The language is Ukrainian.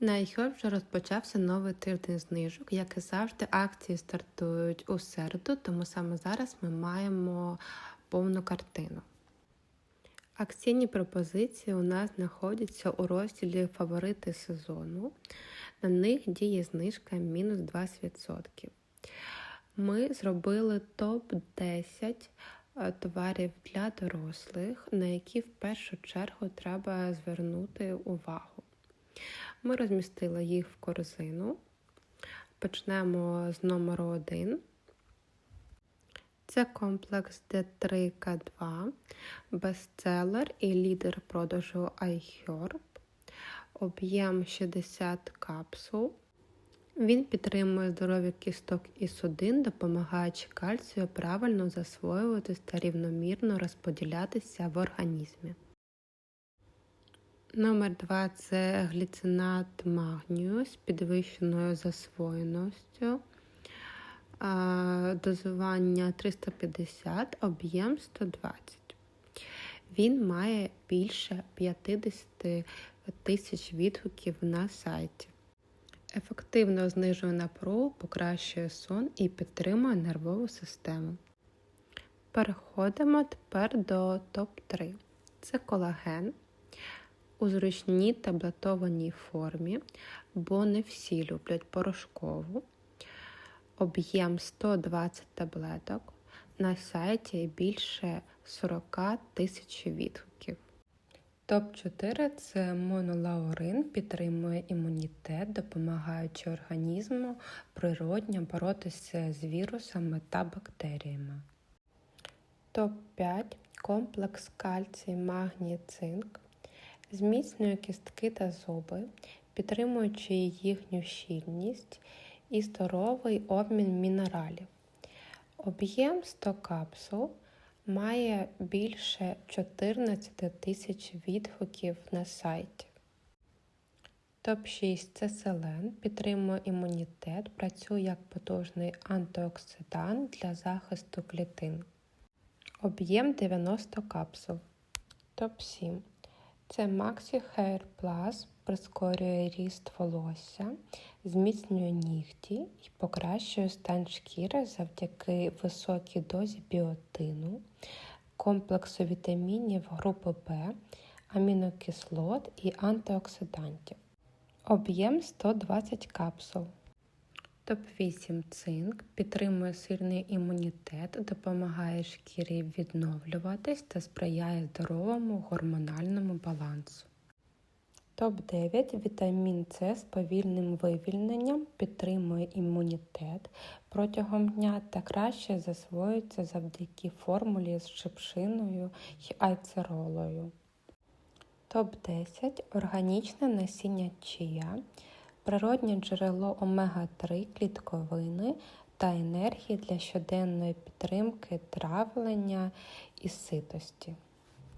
На iHerb вже розпочався новий тиждень знижок. Як і завжди, акції стартують у середу, тому саме зараз ми маємо повну картину. Акційні пропозиції у нас знаходяться у розділі Фаворити сезону. На них діє знижка мінус 20%. Ми зробили топ-10 товарів для дорослих, на які в першу чергу треба звернути увагу. Ми розмістили їх в корзину. Почнемо з номеру 1. Це комплекс D3K2, бестселер і лідер продажу iHerb. Об'єм 60 капсул. Він підтримує здоров'я кісток і судин, допомагаючи кальцію правильно засвоюватись та рівномірно розподілятися в організмі. Номер 2 це гліцинат магнію з підвищеною засвоєністю. Дозування 350, об'єм 120. Він має більше 50 тисяч відгуків на сайті. Ефективно знижує напругу, покращує сон і підтримує нервову систему. Переходимо тепер до топ-3. Це колаген у зручній таблетованій формі, бо не всі люблять порошкову. Об'єм 120 таблеток. На сайті більше 40 тисяч відгуків. Топ-4 це монолаурин, підтримує імунітет, допомагаючи організму природньо боротися з вірусами та бактеріями. Топ-5 комплекс кальцій, магній, цинк. Зміцнює кістки та зуби, підтримуючи їхню щільність і здоровий обмін мінералів. Об'єм 100 капсул має більше 14 тисяч відгуків на сайті. Топ-6 це селен, підтримує імунітет, працює як потужний антиоксидант для захисту клітин. Об'єм 90 капсул. Топ-7 це Maxi Hair Plus прискорює ріст волосся, зміцнює нігті і покращує стан шкіри завдяки високій дозі біотину, комплексу вітамінів групи Б, амінокислот і антиоксидантів. Об'єм 120 капсул. Топ-8 цинк підтримує сильний імунітет, допомагає шкірі відновлюватись та сприяє здоровому гормональному балансу. Топ-9 вітамін С з повільним вивільненням підтримує імунітет протягом дня та краще засвоюється завдяки формулі з шипшиною й айцеролою. Топ-10 органічне насіння чия природнє джерело омега-3 клітковини та енергії для щоденної підтримки травлення і ситості.